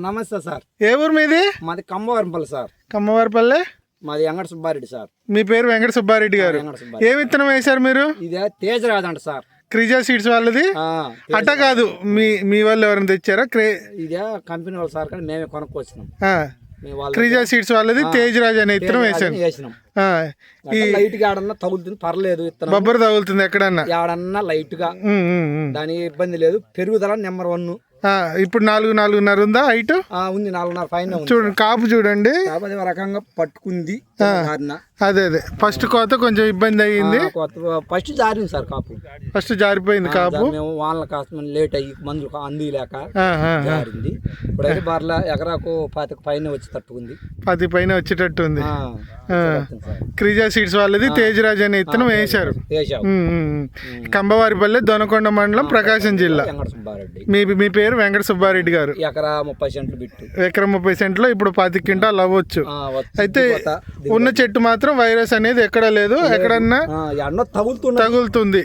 నమస్తే సార్. ఏ ఊరు మీది? మాది కమ్మవారింపల్లి సార్. కమ్మవారిపల్లె మాది వెంకట సుబ్బారెడ్డి సార్. మీ పేరు వెంకట సుబ్బారెడ్డి గారు. వెంకట సుబ్బారెడ్డి. ఏ విత్తనం వేశారు మీరు? ఇదే తేజరాజు అంట సార్. క్రిజా సీడ్స్ వాళ్ళది? ఆ, అట్ట కాదు. మీ మీ వాళ్ళు ఎవరైనా తెచ్చారా? క్రే ఇదే కంపెనీ వాళ్ళు సార్ కానీ మేమే కొనుక్కొచ్చినాం. ఆ, మేము వాళ్ళ క్రిజా సీడ్స్ వాళ్ళది తేజ్ రాజ్ అనే విత్తనం వేశాను వేసినాం. ఆ, ఈ లైట్గా ఆడన్నా తగులుతుంది పర్లేదు ఇత్తనం బొబ్బర తగులుతుంది ఎక్కడన్నా? ఆడన్నా లైట్గా ఉమ్, ఉమ్, ఉమ్. దాని ఇబ్బంది లేదు. పెరుగుదల నెంబర్ వన్. ఇప్పుడు నాలుగు నాలుగున్నర ఉందా హైట్ ఉంది నాలుగున్నర పైన చూడండి కాపు చూడండి. రకంగా పట్టుకుంది. అదే అదే. ఫస్ట్ కోత కొంచెం ఇబ్బంది అయ్యింది. ఫస్ట్ జారింది సార్ కాపు. ఫస్ట్ జారిపోయింది కాపు. మేము వాళ్ళ కాస్త లేట్ అయ్యి మందులు అందిలేక. జారింది. ఇప్పుడైతే బర్ల ఎకరాకు పాతిక పైన వచ్చి తట్టుకుంది. పది పైన వచ్చేటట్టు ఉంది. క్రిజా సీడ్స్ వాళ్ళది తేజ్ రాజ్ అనే విత్తనం వేశారు. కంబవారిపల్లె దొనకొండ మండలం ప్రకాశం జిల్లా. మీ మీ పేరు వెంకట సుబ్బారెడ్డి గారు. ఎకరా ముప్పై సెంట్లు బిట్టు. ఎకరం ముప్పై సెంట్లో ఇప్పుడు పాతి క్వింటాల్ అవ్వచ్చు. అయితే. ఉన్న చెట్టు మాత్రం వైరస్ అనేది ఎక్కడ లేదు. ఎక్కడన్నా తగులుతుంది.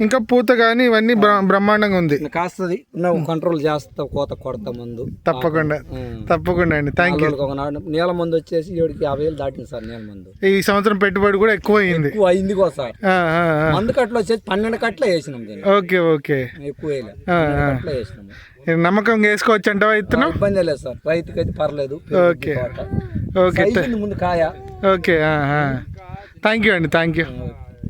ఇంకా పూత కానీ ఇవన్నీ బ్ర- బ్రహ్మాండంగా ఉంది. కాస్తది. కంట్రోల్ చేస్తావు కోత కొడతా ముందు. తప్పకుండా. తప్పకుండా అండి. థ్యాంక్ యూ నీళ్ళ మందు వచ్చేసి ఏడుకి యాభై వేలు దాటింది సార్ నీళ్ళ మందు. ఈ సంవత్సరం పెట్టుబడి కూడా ఎక్కువ అయింది ఎక్కువ అయింది సార్. ఆ. మందు కట్టలు వచ్చేసి పన్నెండు కట్టలే వేసినాం ఓకే ఓకే. ఎక్కువ కట్టలే వేసినాము. నమ్మకం వేసుకోవచ్చు అంటావా ఇత్తనం? ఇబ్బంది లేదు సార్. రైతుకి అయితే పర్లేదు. ఓకే. ఓకే ముందు కాయ. ఓకే థ్యాంక్ యూ అండి థ్యాంక్ యూ.